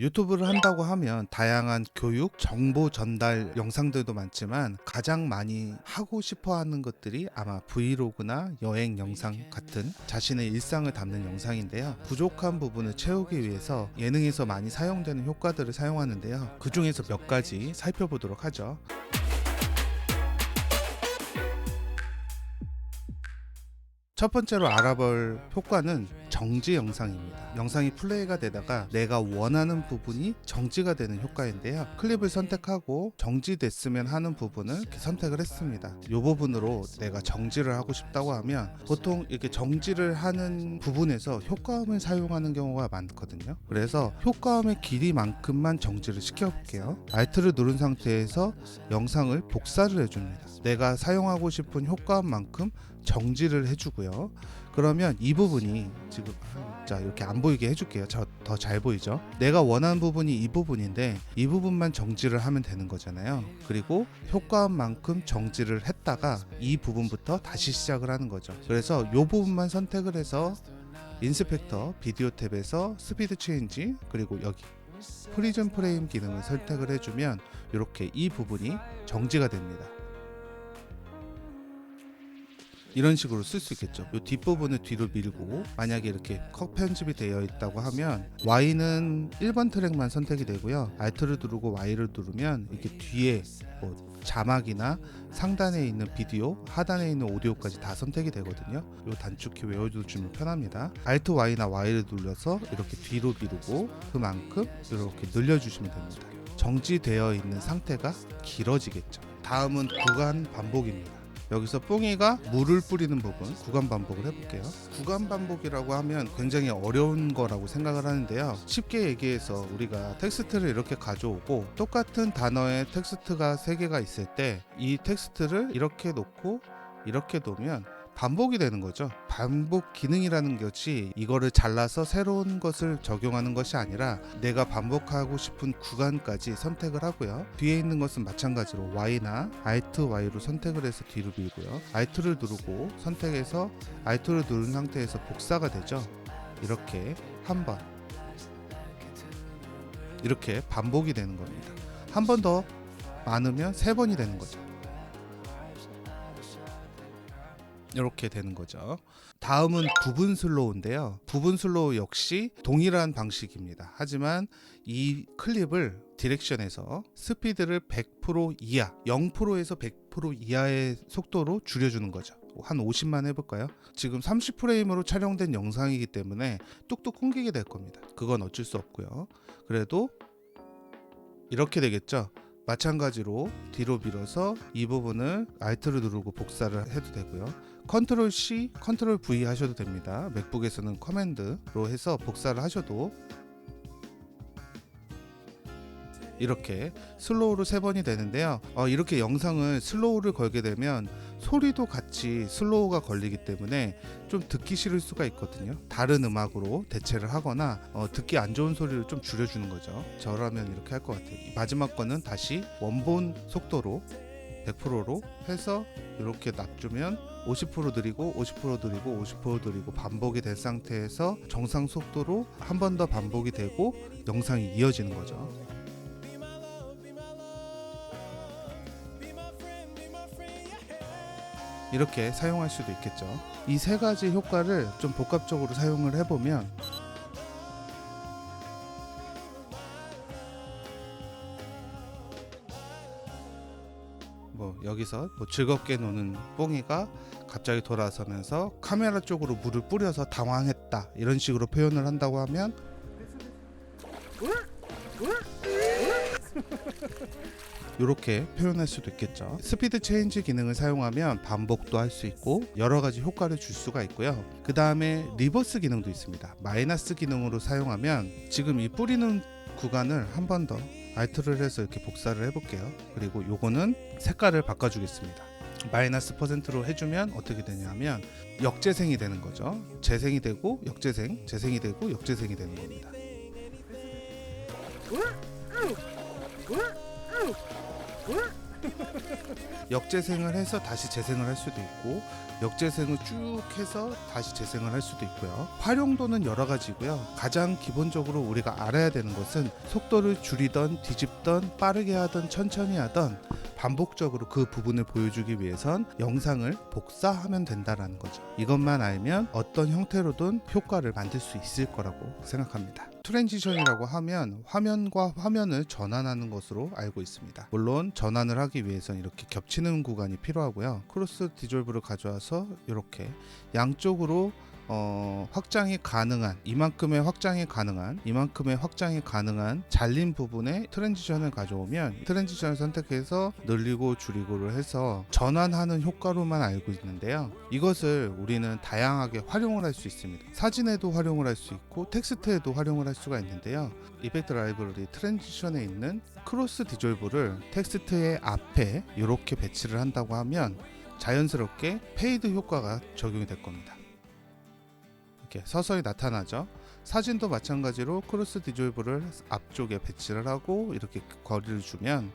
유튜브를 한다고 하면 다양한 교육, 정보 전달 영상들도 많지만 가장 많이 하고 싶어 하는 것들이 아마 브이로그나 여행 영상 같은 자신의 일상을 담는 영상인데요. 부족한 부분을 채우기 위해서 예능에서 많이 사용되는 효과들을 사용하는데요. 그 중에서 몇 가지 살펴보도록 하죠. 첫 번째로 알아볼 효과는 정지 영상입니다. 영상이 플레이가 되다가 내가 원하는 부분이 정지가 되는 효과인데요. 클립을 선택하고 정지됐으면 하는 부분을 선택을 했습니다. 이 부분으로 내가 정지를 하고 싶다고 하면 보통 이렇게 정지를 하는 부분에서 효과음을 사용하는 경우가 많거든요. 그래서 효과음의 길이만큼만 정지를 시켜볼게요. Alt를 누른 상태에서 영상을 복사를 해줍니다. 내가 사용하고 싶은 효과음만큼 정지를 해주고요. 그러면 이 부분이 지금 아, 자 이렇게 안 보이게 해줄게요. 저 더 잘 보이죠? 내가 원하는 부분이 이 부분인데 이 부분만 정지를 하면 되는 거잖아요. 그리고 효과음만큼 정지를 했다가 이 부분부터 다시 시작을 하는 거죠. 그래서 이 부분만 선택을 해서 인스펙터 비디오 탭에서 스피드 체인지 그리고 여기 프리즘 프레임 기능을 선택을 해주면 이렇게 이 부분이 정지가 됩니다. 이런 식으로 쓸 수 있겠죠. 이 뒷부분을 뒤로 밀고 만약에 이렇게 컷 편집이 되어 있다고 하면 Y는 1번 트랙만 선택이 되고요. Alt를 누르고 Y를 누르면 이렇게 뒤에 뭐 자막이나 상단에 있는 비디오, 하단에 있는 오디오까지 다 선택이 되거든요. 이 단축키 외워두시면 편합니다. Alt Y나 Y를 눌러서 이렇게 뒤로 미루고 그만큼 이렇게 늘려주시면 됩니다. 정지되어 있는 상태가 길어지겠죠. 다음은 구간 반복입니다. 여기서 뽕이가 물을 뿌리는 부분 구간 반복을 해볼게요. 구간 반복이라고 하면 굉장히 어려운 거라고 생각을 하는데요. 쉽게 얘기해서 우리가 텍스트를 이렇게 가져오고 똑같은 단어의 텍스트가 세 개가 있을 때 이 텍스트를 이렇게 놓고 이렇게 놓으면 반복이 되는 거죠. 반복 기능이라는 것이 이거를 잘라서 새로운 것을 적용하는 것이 아니라 내가 반복하고 싶은 구간까지 선택을 하고요. 뒤에 있는 것은 마찬가지로 Y나 Alt Y로 선택을 해서 뒤로 밀고요. Alt를 누르고 선택해서 Alt를 누른 상태에서 복사가 되죠. 이렇게 한 번. 이렇게 반복이 되는 겁니다. 한 번 더 많으면 세 번이 되는 거죠. 이렇게 되는 거죠. 다음은 부분 슬로우인데요. 부분 슬로우 역시 동일한 방식입니다. 하지만 이 클립을 디렉션에서 스피드를 100% 이하, 0%에서 100% 이하의 속도로 줄여주는 거죠. 한 50만 해볼까요? 지금 30프레임으로 촬영된 영상이기 때문에 뚝뚝 끊기게 될 겁니다. 그건 어쩔 수 없고요. 그래도 이렇게 되겠죠. 마찬가지로 뒤로 밀어서 이 부분을 Alt를 누르고 복사를 해도 되고요. 컨트롤 C, 컨트롤 V 하셔도 됩니다. 맥북에서는 커맨드로 해서 복사를 하셔도 이렇게 슬로우로 세 번이 되는데요. 어, 이렇게 영상을 슬로우를 걸게 되면 소리도 같이 슬로우가 걸리기 때문에 좀 듣기 싫을 수가 있거든요. 다른 음악으로 대체를 하거나 어, 듣기 안 좋은 소리를 좀 줄여주는 거죠. 저라면 이렇게 할 것 같아요. 이 마지막 거는 다시 원본 속도로 100%로 해서 이렇게 놔주면 50% 느리고 50% 느리고 50% 느리고 반복이 된 상태에서 정상 속도로 한 번 더 반복이 되고 영상이 이어지는 거죠. 이렇게 사용할 수도 있겠죠. 이 세 가지 효과를 좀 복합적으로 사용을 해보면 여기서 뭐 즐겁게 노는 뽕이가 갑자기 돌아서면서 카메라 쪽으로 물을 뿌려서 당황했다 이런 식으로 표현을 한다고 하면 이렇게 표현할 수도 있겠죠. 스피드 체인지 기능을 사용하면 반복도 할 수 있고 여러 가지 효과를 줄 수가 있고요. 그 다음에 리버스 기능도 있습니다. 마이너스 기능으로 사용하면 지금 이 뿌리는 구간을 한 번 더 알트를 해서 이렇게 복사를 해볼게요. 그리고 요거는 색깔을 바꿔주겠습니다. 마이너스 퍼센트로 해주면 어떻게 되냐면 역재생이 되는 거죠. 재생이 되고 역재생, 재생이 되고 역재생이 되는 겁니다. 역재생을 해서 다시 재생을 할 수도 있고 역재생을 쭉 해서 다시 재생을 할 수도 있고요. 활용도는 여러 가지고요. 가장 기본적으로 우리가 알아야 되는 것은 속도를 줄이던 뒤집던 빠르게 하던 천천히 하던 반복적으로 그 부분을 보여주기 위해선 영상을 복사하면 된다라는 거죠. 이것만 알면 어떤 형태로든 효과를 만들 수 있을 거라고 생각합니다. 트랜지션이라고 하면 화면과 화면을 전환하는 것으로 알고 있습니다. 물론 전환을 하기 위해서는 이렇게 겹치는 구간이 필요하고요. 크로스 디졸브를 가져와서 이렇게 양쪽으로 어, 확장이 가능한 이만큼의 확장이 가능한 이만큼의 확장이 가능한 잘린 부분에 트랜지션을 가져오면 트랜지션을 선택해서 늘리고 줄이고를 해서 전환하는 효과로만 알고 있는데요. 이것을 우리는 다양하게 활용을 할 수 있습니다. 사진에도 활용을 할 수 있고 텍스트에도 활용을 할 수가 있는데요. 이펙트 라이브러리 트랜지션에 있는 크로스 디졸브를 텍스트의 앞에 이렇게 배치를 한다고 하면 자연스럽게 페이드 효과가 적용이 될 겁니다. 이렇게 서서히 나타나죠. 사진도 마찬가지로 크로스 디졸브를 앞쪽에 배치를 하고 이렇게 거리를 주면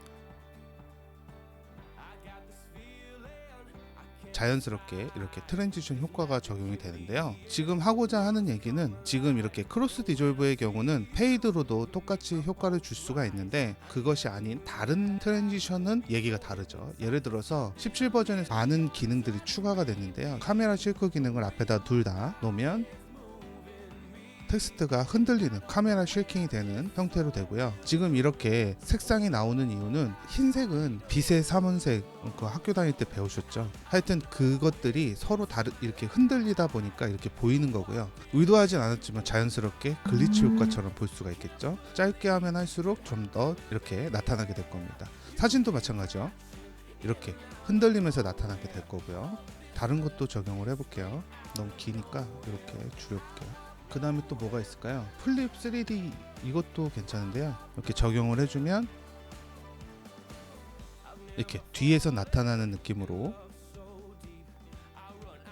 자연스럽게 이렇게 트랜지션 효과가 적용이 되는데요. 지금 하고자 하는 얘기는 지금 이렇게 크로스 디졸브의 경우는 페이드로도 똑같이 효과를 줄 수가 있는데 그것이 아닌 다른 트랜지션은 얘기가 다르죠. 예를 들어서 17 버전에 많은 기능들이 추가가 됐는데요. 카메라 실크 기능을 앞에다 둘 다 놓으면 텍스트가 흔들리는 카메라 쉐이킹이 되는 형태로 되고요. 지금 이렇게 색상이 나오는 이유는 흰색은 빛의 사문색 그 학교 다닐 때 배우셨죠. 하여튼 그것들이 서로 다르 이렇게 흔들리다 보니까 이렇게 보이는 거고요. 의도하진 않았지만 자연스럽게 글리치 효과처럼 볼 수가 있겠죠. 짧게 하면 할수록 좀 더 이렇게 나타나게 될 겁니다. 사진도 마찬가지요. 이렇게 흔들리면서 나타나게 될 거고요. 다른 것도 적용을 해볼게요. 너무 기니까 이렇게 줄여볼게요. 그 다음에 또 뭐가 있을까요? 플립 3D 이것도 괜찮은데요. 이렇게 적용을 해주면 이렇게 뒤에서 나타나는 느낌으로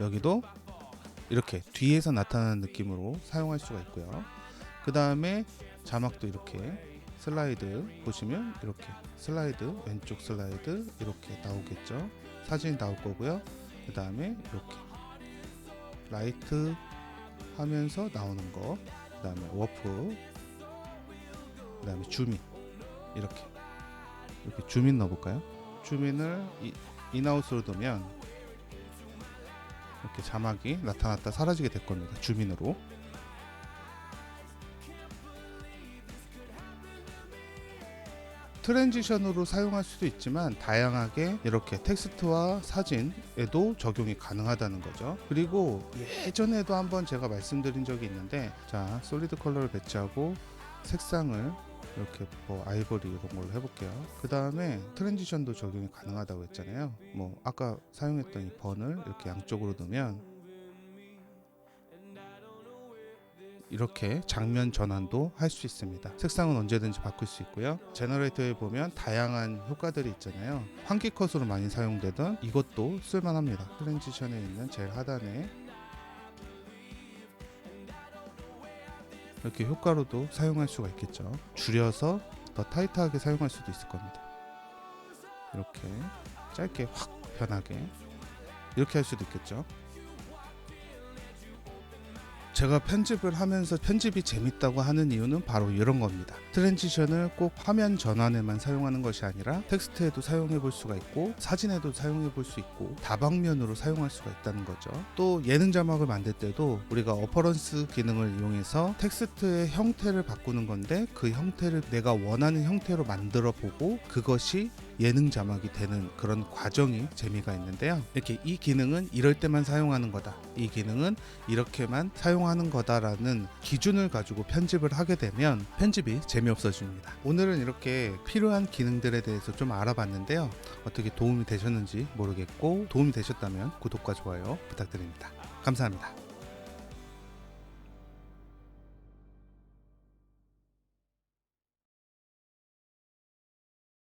여기도 이렇게 뒤에서 나타나는 느낌으로 사용할 수가 있고요. 그 다음에 자막도 이렇게 슬라이드 보시면 이렇게 슬라이드 왼쪽 슬라이드 이렇게 나오겠죠. 사진이 나올 거고요. 그 다음에 이렇게 라이트 하면서 나오는 거, 그 다음에 워프, 그 다음에 줌인 이렇게 이렇게 줌인 넣어볼까요? 이, 인아웃으로 두면 이렇게 자막이 나타났다 사라지게 될 겁니다. 줌인으로. 트랜지션으로 사용할 수도 있지만 다양하게 이렇게 텍스트와 사진에도 적용이 가능하다는 거죠. 그리고 예전에도 한번 제가 말씀드린 적이 있는데 자 솔리드 컬러를 배치하고 색상을 이렇게 뭐 아이보리 이런 걸로 해볼게요. 그 다음에 트랜지션도 적용이 가능하다고 했잖아요. 뭐 아까 사용했던 이 번을 이렇게 양쪽으로 두면 이렇게 장면 전환도 할 수 있습니다. 색상은 언제든지 바꿀 수 있고요. 제너레이터에 보면 다양한 효과들이 있잖아요. 환기 컷으로 많이 사용되던 이것도 쓸만합니다. 트랜지션에 있는 제일 하단에 이렇게 효과로도 사용할 수가 있겠죠. 줄여서 더 타이트하게 사용할 수도 있을 겁니다. 이렇게 짧게 확 변하게 이렇게 할 수도 있겠죠. 제가 편집을 하면서 편집이 재밌다고 하는 이유는 바로 이런 겁니다. 트랜지션을 꼭 화면 전환에만 사용하는 것이 아니라 텍스트에도 사용해 볼 수가 있고 사진에도 사용해 볼 수 있고 다방면으로 사용할 수가 있다는 거죠. 또 예능 자막을 만들 때도 우리가 어퍼런스 기능을 이용해서 텍스트의 형태를 바꾸는 건데 그 형태를 내가 원하는 형태로 만들어 보고 그것이 예능 자막이 되는 그런 과정이 재미가 있는데요. 이렇게 이 기능은 이럴 때만 사용하는 거다. 이 기능은 이렇게만 사용하는 거다라는 기준을 가지고 편집을 하게 되면 편집이 재미없어집니다. 오늘은 이렇게 필요한 기능들에 대해서 좀 알아봤는데요. 어떻게 도움이 되셨는지 모르겠고 도움이 되셨다면 구독과 좋아요 부탁드립니다. 감사합니다.